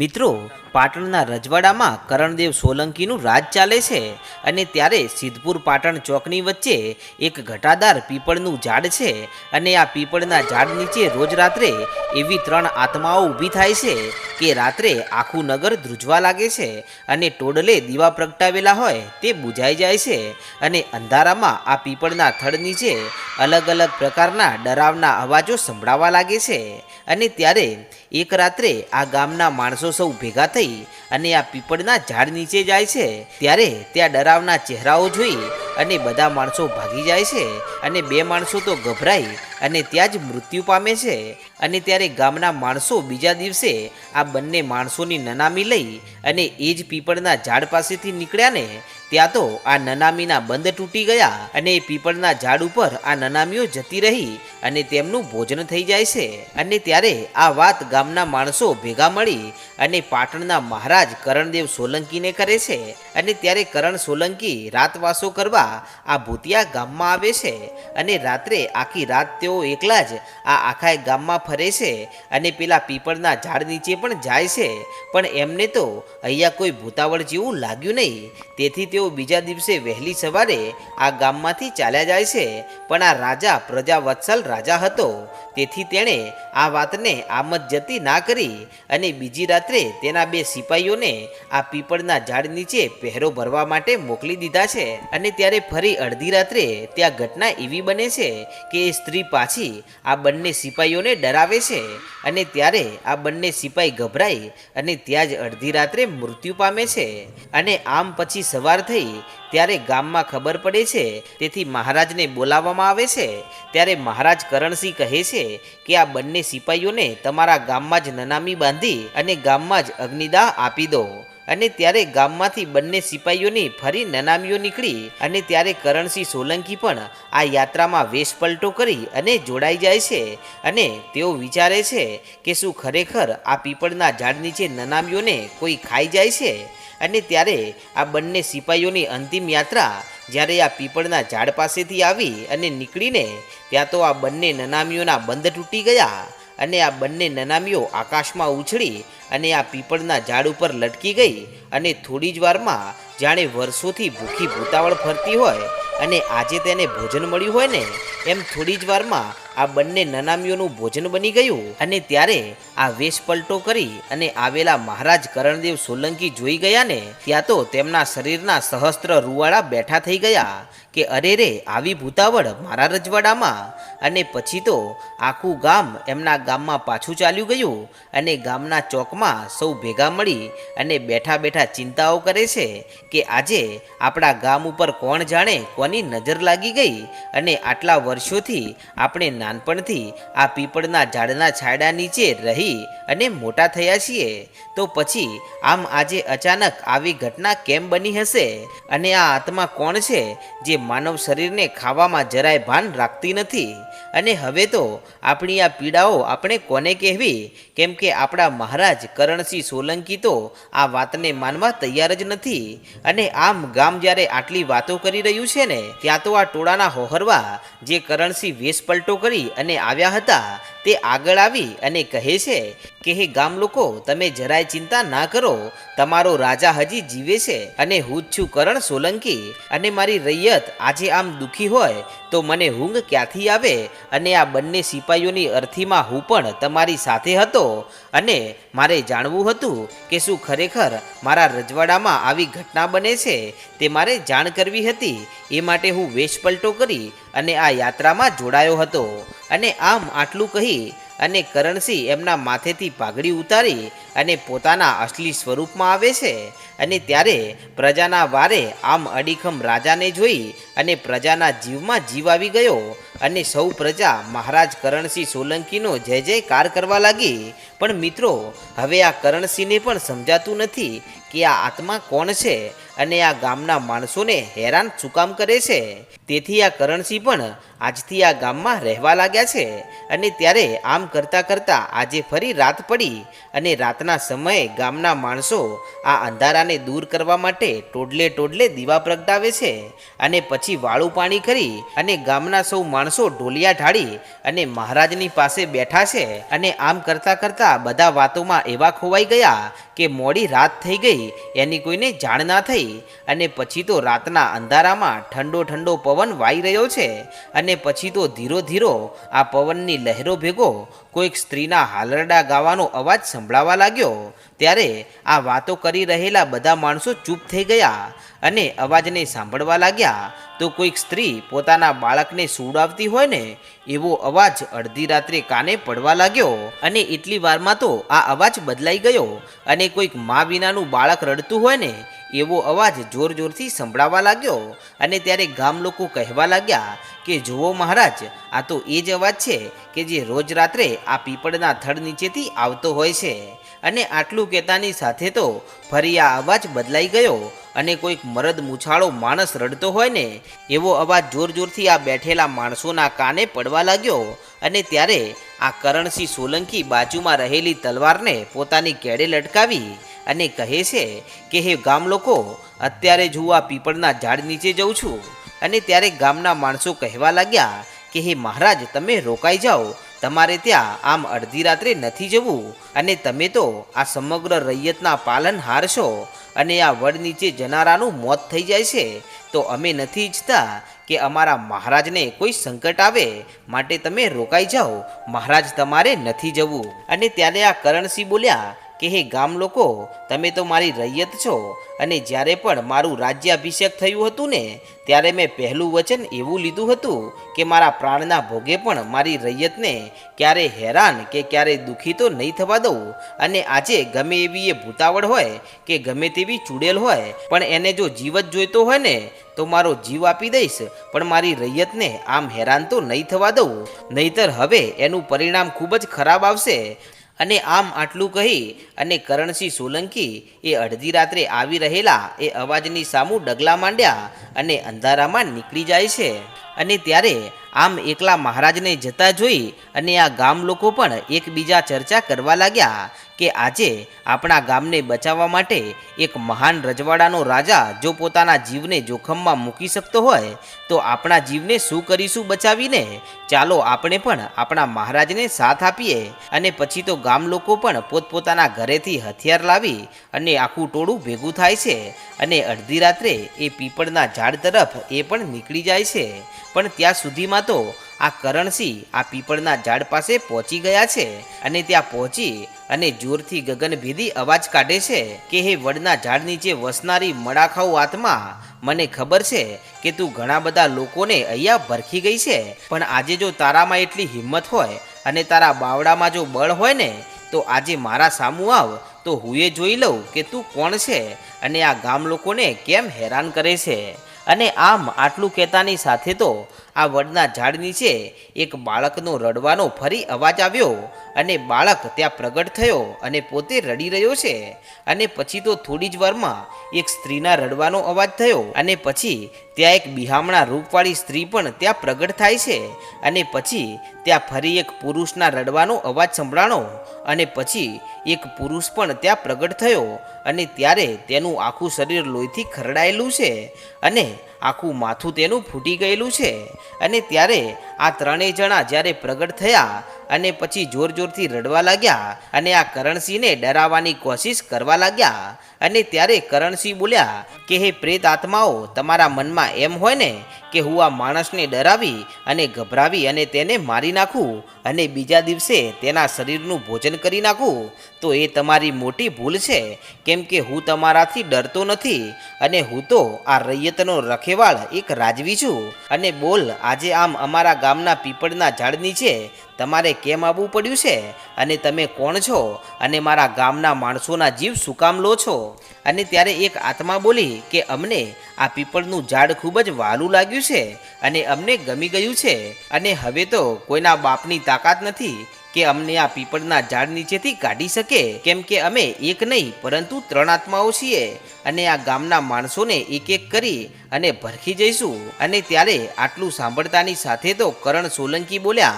મિત્રો પાટણના રજવાડામાં કરણદેવ સોલંકીનું રાજ ચાલે છે અને ત્યારે સિદ્ધપુર પાટણ ચોકની વચ્ચે એક ઘટાદાર પીપળનું ઝાડ છે અને આ પીપળના ઝાડ નીચે રોજ રાત્રે એવી ત્રણ આત્માઓ ઊભી થાય છે કે રાત્રે આખું નગર ધ્રુજવા લાગે છે અને ટોડલે દીવા પ્રગટાવેલા હોય તે બુઝાઈ જાય છે અને અંધારામાં આ પીપળના થડ નીચે અલગ અલગ પ્રકારના ડરાવના અવાજો સંભળાવા લાગે છે. અને ત્યારે એક રાત્રે આ ગામના માણસો સૌ ભેગા થઈ અને આ પીપળના ઝાડ નીચે જાય છે. ત્યારે ત્યાં ડરાવના ચહેરાઓ જોઈ અને બધા માણસો ભાગી જાય છે અને બે માણસો તો ગભરાઈ અને ત્યાં જ મૃત્યુ પામે છે. અને ત્યારે ગામના માણસો બીજા દિવસે આ બંને માણસોની નનામી લઈ અને એ જ પીપળના ઝાડ પાસેથી નીકળ્યા ને ત્યાં તો આ નનામીના બંધ તૂટી ગયા અને પીપળના ઝાડ ઉપર આ નનામીઓ જતી રહી અને તેમનું ભોજન થઈ જાય છે. અને ત્યારે આ વાત ગામના માણસો ભેગા મળી અને પાટણના મહારાજ કરણદેવ સોલંકીને કરે છે. અને ત્યારે કરણ સોલંકી રાતવાસો કરવા આ ભૂતિયા ગામમાં આવે છે. અને રાત્રે આખી રાત તેઓ એકલા જ આ આખા ગામમાં ફરે છે અને પેલા પીપળના ઝાડ નીચે પણ જાય છે. પણ એમને તો અહીંયા કોઈ ભૂતાવળ જેવું લાગ્યું નહીં. તેથી તેઓ બીજા દિવસે વહેલી સવારે આ ગામમાંથી ચાલ્યા જાય છે. પણ આ રાજા પ્રજાવત્સલ રાજા હતો. તેથી તેણે આ વાતને આમ જતી ના કરી અને બીજી રાત્રે તેના બે સિપાહીઓને આ પીપળના ઝાડ નીચે પહેરો ભરવા માટે મોકલી દીધા છે. અને ત્યારે ફરી અડધી રાત્રે ત્યાં ઘટના એવી બને છે કે એ સ્ત્રી પાછી આ બંને સિપાહીઓને ડરાવે છે. અને ત્યારે આ બંને સિપાહી ગભરાઈ અને ત્યાં જ અડધી રાત્રે મૃત્યુ પામે છે. અને આમ પછી સવાર થઈ ત્યારે ગામમાં ખબર પડે છે, તેથી મહારાજને બોલાવવામાં આવે છે. ત્યારે મહારાજ કરણસિંહ કહે છે કે આ બંને સિપાહીઓને તમારા ગામમાં જ નનામી બાંધી અને ગામમાં જ અગ્નિદાહ આપી દો. અને ત્યારે ગામમાંથી બંને સિપાહીઓની ફરી નનામીઓ નીકળી અને ત્યારે કરણસિંહ સોલંકી પણ આ યાત્રામાં વેશ પલટો કરી અને જોડાઈ જાય છે. અને તેઓ વિચારે છે કે શું ખરેખર આ પીપળના ઝાડ નીચે નનામીઓને કોઈ ખાઈ જાય છે? અને ત્યારે આ બંને સિપાહીઓની અંતિમ યાત્રા જ્યારે આ પીપળના ઝાડ પાસેથી આવી અને નીકળીને ત્યાં તો આ બંને નનામીઓના બંધ તૂટી ગયા અને આ બંને નનામીઓ આકાશમાં ઉછળી અને આ પીપળના ઝાડ ઉપર લટકી ગઈ અને થોડી જ વારમાં જાણે વર્ષોથી ભૂખી ભૂતાવળ ફરતી હોય અને આજે તેને ભોજન મળ્યું હોય ને, એમ થોડી જ વારમાં આ બંને નનામીઓનું ભોજન બની ગયું અને ત્યારે આ વેશ પલટો કરી અને આવેલા મહારાજ કરણદેવ સોલંકી જોઈ ગયા ને, ત્યાં તો તેમના શરીરના સહસ્ત્ર રૂવાળા બેઠા થઈ ગયા કે અરે રે, આવી ભૂતાવળ મારા રજવાડામાં. અને પછી તો આખું ગામ એમના ગામમાં પાછું ચાલ્યું ગયું અને ગામના ચોકમાં સૌ ભેગા મળી અને બેઠા બેઠા ચિંતાઓ કરે છે કે આજે આપણા ગામ ઉપર કોણ જાણે કોની નજર લાગી ગઈ અને આટલા વર્ષોથી આપણે નાનપણથી આ પીપળના ઝાડના છાંયડા નીચે રહી અને મોટા થયા છીએ. તો પછી આમ આજે અચાનક આવી ઘટના કેમ બની હશે? અને આ આત્મા કોણ છે જે માનવ શરીરને ખાવામાં જરાય ભાન રાખતી નથી? અને હવે તો આપણી આ પીડાઓ આપણે કોને કહેવી? કેમ કે આપણા મહારાજ કરણસિંહ સોલંકી તો આ વાતને માનવા તૈયાર જ નથી. અને આમ ગામ જ્યારે આટલી વાતો કરી રહ્યું છે ને, ત્યાં તો આ ટોળાના હોહરવા જે કરણસિંહ વેશ પલટો કરી અને આવ્યા હતા તે આગળ આવી અને કહે છે કે, હે ગામ લોકો, તમે જરાય ચિંતા ના કરો. તમારો રાજા હજી જીવે છે અને હું છું કરણ સોલંકી અને મારી રૈયત આજે આમ દુખી હોય તો મને ઊંઘ ક્યાંથી આવે? અને આ બંને સિપાહીઓની અર્થીમાં હું પણ તમારી સાથે હતો અને મારે જાણવું હતું કે શું ખરેખર મારા રજવાડામાં આવી ઘટના બને છે. તે મારે જાણ કરવી હતી. એ માટે હું વેશ પલટો કરી અને આ યાત્રામાં જોડાયો હતો. અને આમ આટલું કહી અને કરણસિંહ એમના માથેથી પાઘડી ઉતારી અને પોતાના અસલી સ્વરૂપમાં આવે છે. અને ત્યારે પ્રજાના વારે આમ અડીખમ રાજાને જોઈ અને પ્રજાના જીવમાં જીવ આવી ગયો. અને સૌ પ્રજા મહારાજ કરણસિંહ સોલંકીનો જય જયકાર કરવા લાગી. પણ મિત્રો, હવે આ કરણસિંહને પણ સમજાતું નથી કે આ આત્મા કોણ છે અને આ ગામના માણસોને હેરાન શું કરે છે. તેથી આ કરણસિંહ પણ આજથી આ ગામમાં રહેવા લાગ્યા છે અને ત્યારે આમ કરતાં કરતાં આજે ફરી રાત પડી અને રાતના સમયે ગામના માણસો આ અંધારાને દૂર કરવા માટે ટોડલે ટોડલે દીવા પ્રગટાવે છે અને પછી વાળું પાણી કરી અને ગામના સૌ માણસો માણસો ઢોલિયા ઢાળી અને મહારાજની પાસે બેઠા છે અને આમ કરતા કરતા બધા વાતોમાં એવા ખોવાઈ ગયા કે મોડી રાત થઈ ગઈ, એની કોઈને જાણ ના થઈ. અને પછી તો રાતના અંધારામાં ઠંડો ઠંડો પવન વાઈ રહ્યો છે. અને પછી તો ધીરો ધીરો આ પવનની લહેરો ભેગો કોઈક સ્ત્રીના હાલરડા ગાવાનો અવાજ સંભળાવા લાગ્યો. ત્યારે આ વાતો કરી રહેલા બધા માણસો ચૂપ થઈ ગયા અને અવાજને સાંભળવા લાગ્યા. તો કોઈક સ્ત્રી પોતાના બાળકને સુવડાવતી હોય ને, એવો અવાજ અડધી રાત્રે કાને પડવા લાગ્યો. અને એટલી વારમાં તો આ અવાજ બદલાઈ ગયો. અને કોઈક મા વિનાનું બાળક રડતું હોય ને, એવો અવાજ જોર જોરથી સંભળાવા લાગ્યો અને ત્યારે ગામ લોકો કહેવા લાગ્યા કે, જુઓ મહારાજ, આ તો એ જ અવાજ છે કે જે રોજ રાત્રે આ પીપળના થડ નીચેથી આવતો હોય છે. અને આટલું કહેતાની સાથે તો ફરી આ અવાજ બદલાઈ ગયો અને કોઈક મરદ મૂછાળો માણસ રડતો હોય ને, એવો અવાજ જોર જોરથી આ બેઠેલા માણસોના કાને પડવા લાગ્યો અને ત્યારે આ કરણસિંહ સોલંકી બાજુમાં રહેલી તલવારને પોતાની કેડે લટકાવી અને કહે છે કે, હે ગામ લોકો, અત્યારે જ આ પીપળના ઝાડ નીચે જઉં છું અને ત્યારે ગામના માણસો કહેવા લાગ્યા કે, હે મહારાજ, તમે રોકાઈ જાઓ. તમારે ત્યાં આમ અડધી રાત્રે નથી જવું અને તમે તો આ સમગ્ર રૈયતના પાલન છો. અને આ વડ નીચે જનારાનું મોત થઈ જાય છે, તો અમે નથી ઈચ્છતા કે અમારા મહારાજને કોઈ સંકટ આવે, માટે તમે રોકાઈ જાઓ. મહારાજ તમારે નથી જવું. અને ત્યારે આ કરણસિંહ બોલ્યા કે હે ગામ લોકો, તમે તો મારી રૈયત છો અને જ્યારે પણ મારું રાજ્યાભિષેક થયું હતું ને, ત્યારે મેં પહેલું વચન એવું લીધું હતું કે મારા પ્રાણના ભોગે પણ મારી રૈયતને ક્યારે હેરાન કે ક્યારે દુઃખી તો નહીં થવા દઉં. અને આજે ગમે એવી એ ભૂતાવળ હોય કે ગમે તેવી ચૂડેલ હોય, પણ એને જો જીવ જ જોઈતો હોય ને, તો મારો જીવ આપી દઈશ, પણ મારી રૈયતને આમ હેરાન તો નહીં થવા દઉં. નહીતર હવે એનું પરિણામ ખૂબ જ ખરાબ આવશે. અને આમ આટલું કહી અને કરણસિંહ સોલંકી એ અડધી રાત્રે આવી રહેલા એ અવાજની સામું ડગલા માંડ્યા અને અંધારામાં નીકળી જાય છે. અને ત્યારે આમ એકલા મહારાજને જતા જોઈ અને આ ગામ લોકો પણ એકબીજા ચર્ચા કરવા લાગ્યા કે આજે આપણા ગામને બચાવવા માટે એક મહાન રજવાડાનો રાજા જો પોતાના જીવને જોખમમાં મૂકી શકતો હોય, તો આપણા જીવને શું કરીશું બચાવીને? ચાલો આપણે પણ આપણા મહારાજને સાથ આપીએ અને પછી તો ગામ લોકો પણ પોતપોતાના ઘરેથી હથિયાર લાવી અને આખું ટોળું ભેગું થાય છે અને અડધી રાત્રે એ પીપળના ઝાડ તરફ એ પણ નીકળી જાય છે. પણ ત્યાં સુધીમાં તો આ કરણસિંહ આ પીપળના ઝાડ પાસે પહોંચી ગયા છે અને ત્યાં પહોંચી અને જોરથી ગગનભેદી અવાજ કાઢે છે કે, હે વડના ઝાડ નીચે વસનારી મડાખાઉ આત્મા, મને ખબર છે કે તું ઘણા બધા લોકોને અહીંયા ભરખી ગઈ છે, પણ આજે જો તારામાં એટલી હિંમત હોય અને તારા બાવડામાં જો બળ હોય ને, તો આજે મારા સામું આવ, તો હું એ જોઈ લઉં કે તું કોણ છે અને આ ગામ લોકોને કેમ હેરાન કરે છે. અને આમ આટલું કહેતાની સાથે તો આ વડના ઝાડ નીચે એક બાળકનો રડવાનો ફરી અવાજ આવ્યો અને બાળક ત્યાં પ્રગટ થયો અને પોતે રડી રહ્યો છે. અને પછી તો થોડી જ વારમાં એક સ્ત્રીના રડવાનો અવાજ થયો અને પછી ત્યાં એક બિહામણા રૂપવાળી સ્ત્રી પણ ત્યાં પ્રગટ થાય છે. અને પછી ત્યાં ફરી એક પુરુષના રડવાનો અવાજ સંભળાણો અને પછી એક પુરુષ પણ ત્યાં પ્રગટ થયો અને ત્યારે તેનું આખું શરીર લોહીથી ખરડાયેલું છે. અને આખું માથું તેનું ફૂટી ગયેલું છે. અને ત્યારે આ ત્રણેય જણા જ્યારે પ્રગટ થયા અને પછી જોર જોરથી રડવા લાગ્યા અને આ કરણસિંહને ડરાવવાની કોશિશ કરવા લાગ્યા. અને ત્યારે કરણસિંહ બોલ્યા કે, હે પ્રેત આત્માઓ, તમારા મનમાં એમ હોય ને કે હું આ માણસને ડરાવી અને ગભરાવી અને તેને મારી નાખું અને બીજા દિવસે તેના શરીરનું ભોજન કરી નાખું, તો એ તમારી મોટી ભૂલ છે. કેમ કે હું તમારાથી ડરતો નથી અને હું તો આ રૈયતનો રખેવાળ એક રાજવી છું. અને બોલ, આજે આમ અમારા ગામના પીપળના ઝાડ નીચે તમારે કેમ આવવું પડ્યું છે? અને તમે કોણ છો? અને મારા ગામના માણસોના જીવ શું કામ લો છો? અને ત્યારે એક આત્મા બોલી કે, અમને આ પીપળનું ઝાડ ખૂબ જ વાલું લાગ્યું છે અને અમને ગમી ગયું છે. અને હવે તો કોઈના બાપની તાકાત નથી કે અમને આ પીપળના ઝાડ નીચેથી કાઢી શકે. કેમ કે અમે એક નહીં, પરંતુ ત્રણ આત્માઓ છીએ. અને આ ગામના માણસોને એક એક કરી અને ભરખી જઈશું. અને ત્યારે આટલું સાંભળતાની સાથે તો કરણ સોલંકી બોલ્યા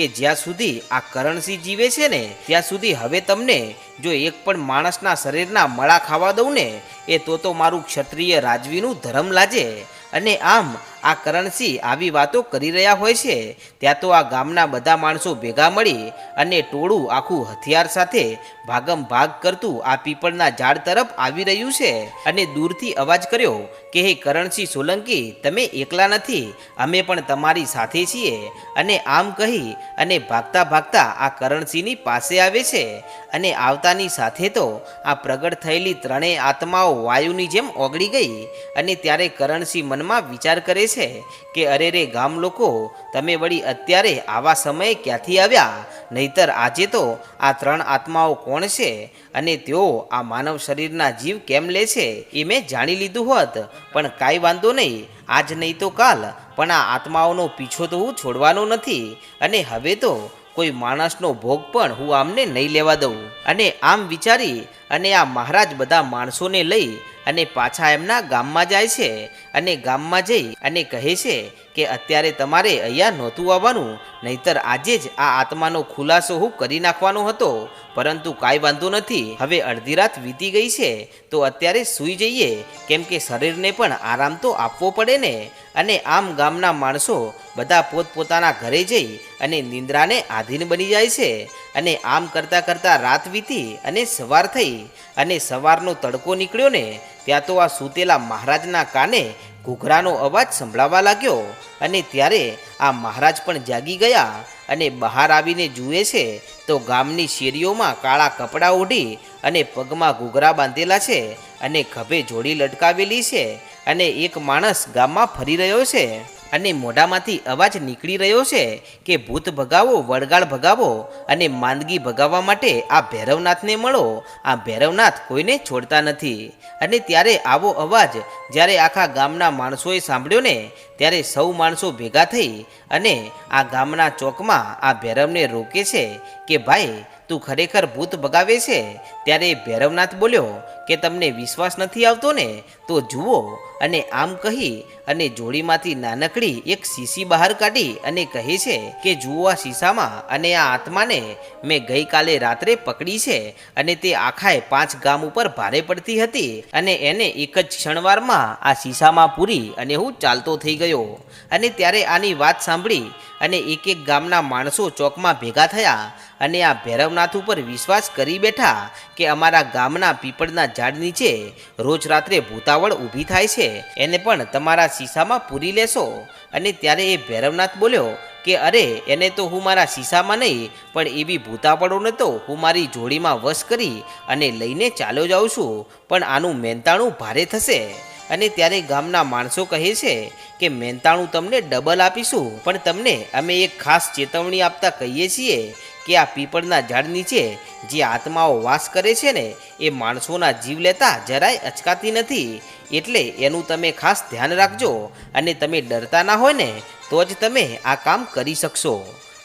કે જ્યાં સુધી આ કરણસિંહ જીવે છે ને, ત્યાં સુધી હવે તમને જો એક પણ માણસના શરીરના મળા ખાવા દઉં ને, એ તો તો મારું ક્ષત્રિય રાજવીનું ધર્મ લાજે. અને આમ આ કરણસિંહ આવી વાતો કરી રહ્યા હોય છે, ત્યાં તો આ ગામના બધા માણસો ભેગા મળી અને ટોળું આખું હથિયાર સાથે ભાગમ ભાગ કરતું આ પીપળના ઝાડ તરફ આવી રહ્યું છે અને દૂરથી અવાજ કર્યો કે, હે કરણસિંહ સોલંકી, તમે એકલા નથી, અમે પણ તમારી સાથે છીએ. અને આમ કહી અને ભાગતા ભાગતા આ કરણસિંહની પાસે આવે છે અને આવતાની સાથે તો આ પ્રગટ થયેલી ત્રણેય આત્માઓ વાયુની જેમ ઓગળી ગઈ અને ત્યારે કરણસિંહ મનમાં વિચાર કરે છે કે અરે રે ગામ લોકો, તમે વળી અત્યારે આવા સમયે ક્યાંથી આવ્યા? નહીતર આજે તો આ ત્રણ આત્માઓ કોણ છે અને તેઓ આ માનવ શરીરના જીવ કેમ લે છે એ મેં જાણી લીધું હોત. પણ કાંઈ વાંધો નહીં, આજ નહીં તો કાલ. પણ આ આત્માઓનો પીછો તો હું છોડવાનો નથી. અને હવે તો કોઈ માણસનો ભોગ પણ હું આમને નહીં લેવા દઉં. અને આમ વિચારી અને આ મહારાજ બધા માણસોને લઈ અને પાછા એમના ગામમાં જાય છે અને ગામમાં જઈ અને કહે છે કે અત્યારે તમારે અહીંયા નહોતું આવવાનું, નહીતર આજે જ આ આત્માનો ખુલાસો હું કરી નાખવાનો હતો. પરંતુ કાંઈ વાંધો નથી, હવે અડધી રાત વીતી ગઈ છે, તો અત્યારે સૂઈ જઈએ. કેમ કે શરીરને પણ આરામ તો આપવો પડે ને. અને આમ ગામના માણસો બધા પોતપોતાના ઘરે જઈ અને નિંદ્રાને આધીન બની જાય છે. અને આમ કરતાં કરતાં રાત વીતી અને સવાર થઈ અને સવારનો તડકો નીકળ્યો ને, ત્યાં તો આ સૂતેલા મહારાજના કાને ઘૂઘરાનો અવાજ સંભળાવા લાગ્યો અને ત્યારે આ મહારાજ પણ જાગી ગયા અને બહાર આવીને જુએ છે તો ગામની શેરીઓમાં કાળા કપડાં ઓઢી અને પગમાં ઘૂઘરા બાંધેલા છે અને ખભે જોડી લટકાવેલી છે અને એક માણસ ગામમાં ફરી રહ્યો છે. અને મોઢામાંથી અવાજ નીકળી રહ્યો છે કે ભૂત ભગાવો વળગાળ ભગાવો અને માંદગી ભગાવવા માટે આ ભૈરવનાથને મળો. આ ભૈરવનાથ કોઈને છોડતા નથી. અને ત્યારે આવો અવાજ જ્યારે આખા ગામના માણસોએ સાંભળ્યો ને, ત્યારે સૌ માણસો ભેગા થઈ અને આ ગામના ચોકમાં આ ભૈરવને રોકે છે કે, ભાઈ, તું ખરેખર ભૂત ભગાવે છે? ત્યારે ભૈરવનાથ બોલ્યો, કે તમને વિશ્વાસ નથી આવતો ને? તો જુઓ અને આમ કહી અને જોડીમાંથી નાનકડી એક શીશી બહાર કાઢી અને કહે છે કે, જુઓ આ શીશામાં અને આ આત્માને મેં ગઈકાલે રાત્રે પકડી છે અને તે આખાએ પાંચ ગામ ઉપર ભારે પડતી હતી અને એને એક જ ક્ષણવારમાં આ શીશામાં પૂરી અને હું ચાલતો થઈ ગયો. અને ત્યારે આની વાત સાંભળી અને એક એક ગામના માણસો ચોકમાં ભેગા થયા અને આ ભૈરવનાથ ઉપર વિશ્વાસ કરી બેઠા કે અમારા ગામના પીપળના ઝાડ નીચે રોજ રાત્રે ભૂતાવળ ઊભી થાય છે, એને પણ તમારા શીશામાં પૂરી લેશો. અને ત્યારે એ ભૈરવનાથ બોલ્યો કે, અરે, એને તો હું મારા શીશામાં નહીં, પણ એવી ભૂતાપળોને તો હું મારી જોડીમાં વશ કરી અને લઈને ચાલ્યો જાઉં છું, પણ આનું મહેનતાણું ભારે થશે. અને ત્યારે ગામના માણસો કહે છે કે મહેનતાણું તમને ડબલ આપીશું, પણ તમને અમે એક ખાસ ચેતવણી આપતા કહીએ છીએ કે આ પીપળના ઝાડ નીચે જે આત્માઓ વાસ કરે છે ને, એ માણસોના જીવ લેતા જરાય અચકાતી નથી. એટલે એનું તમે ખાસ ધ્યાન રાખજો અને તમે ડરતા ના હોય ને, તો જ તમે આ કામ કરી શકશો.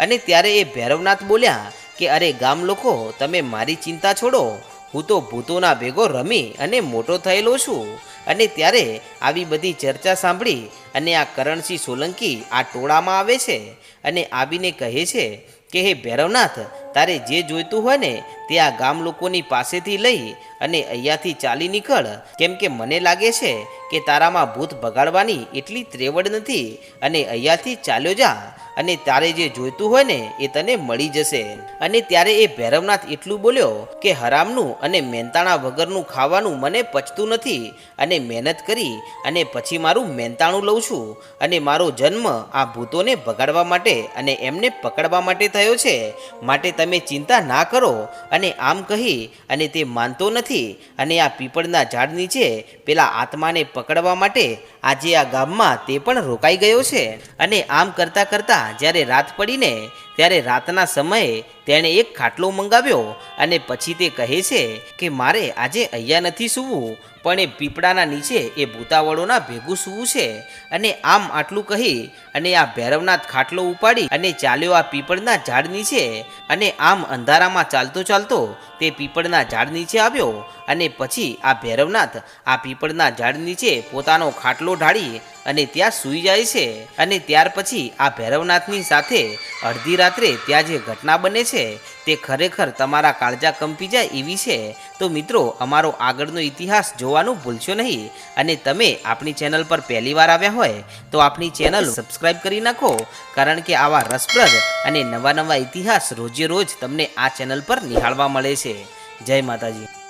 અને ત્યારે એ ભૈરવનાથ બોલ્યા કે, અરે ગામ લોકો તમે મારી ચિંતા છોડો. હું તો ભૂતોના ભેગો રમી અને મોટો થયેલો છું. અને ત્યારે આવી બધી ચર્ચા સાંભળી અને આ કરણસિંહ સોલંકી આ ટોળામાં આવે છે અને આવીને કહે છે કે, હે ભૈરવનાથ, તારે જે જોઈતું હોય ને તે આ ગામ લોકોની પાસેથી લઈ અને અહીંયાથી ચાલી નીકળ. કેમ કે મને લાગે છે કે તારામાં ભૂત ભગાડવાની એટલી ત્રેવડ નથી અને અહીંયાથી ચાલ્યો જા. અને તારે જે જોઈતું હોય ને, એ તને મળી જશે. અને ત્યારે એ ભૈરવનાથ એટલું બોલ્યો કે, હરામનું અને મહેનતાણા વગરનું ખાવાનું મને પચતું નથી. અને મહેનત કરી અને પછી મારું મહેનતાણું લઉં છું. અને મારો જન્મ આ ભૂતોને ભગાડવા માટે અને એમને પકડવા માટે થયો છે. માટે તમે ચિંતા ના કરો. અને આમ કહી અને તે માનતો નથી. અને આ પીપળના ઝાડ નીચે પેલા આત્માને પકડવા માટે આજે આ ગામમાં તે પણ રોકાઈ ગયો છે. અને આમ કરતાં કરતાં જ્યારે રાત પડીને ત્યારે રાતના સમયે તેણે એક ખાટલો મંગાવ્યો અને પછી તે કહે છે કે, મારે આજે અહીંયા નથી સૂવું, પણ એ પીપળાના નીચે એ ભૂતાવળોના ભેગું સૂવું છે. અને આમ આટલું કહી અને આ ભૈરવનાથ ખાટલો ઉપાડી અને ચાલ્યો આ પીપળના ઝાડ નીચે અને આમ અંધારામાં ચાલતો ચાલતો તે પીપળના ઝાડ નીચે આવ્યો અને પછી આ ભૈરવનાથ આ પીપળના ઝાડ નીચે પોતાનો ખાટલો ઢાળી અને ત્યાં સૂઈ જાય છે. અને ત્યાર પછી આ ભૈરવનાથની સાથે અડધી રાત્રે ત્યાં જે ઘટના બને છે, તે ખરેખર તમારા કાળજા કંપી જાય એવી છે? તો મિત્રો, અમારો આગળનો ઇતિહાસ જોવાનું ભૂલશો નહીં. અને તમે આપણી ચેનલ પર પહેલી વાર આવ્યા હોય, તો આપણી ચેનલ સબસ્ક્રાઇબ કરી નાખો, કારણ કે આવા રસપ્રદ અને નવા નવા ઇતિહાસ રોજે રોજ તમને આ ચેનલ પર નિહાળવા મળે છે. જય માતાજી.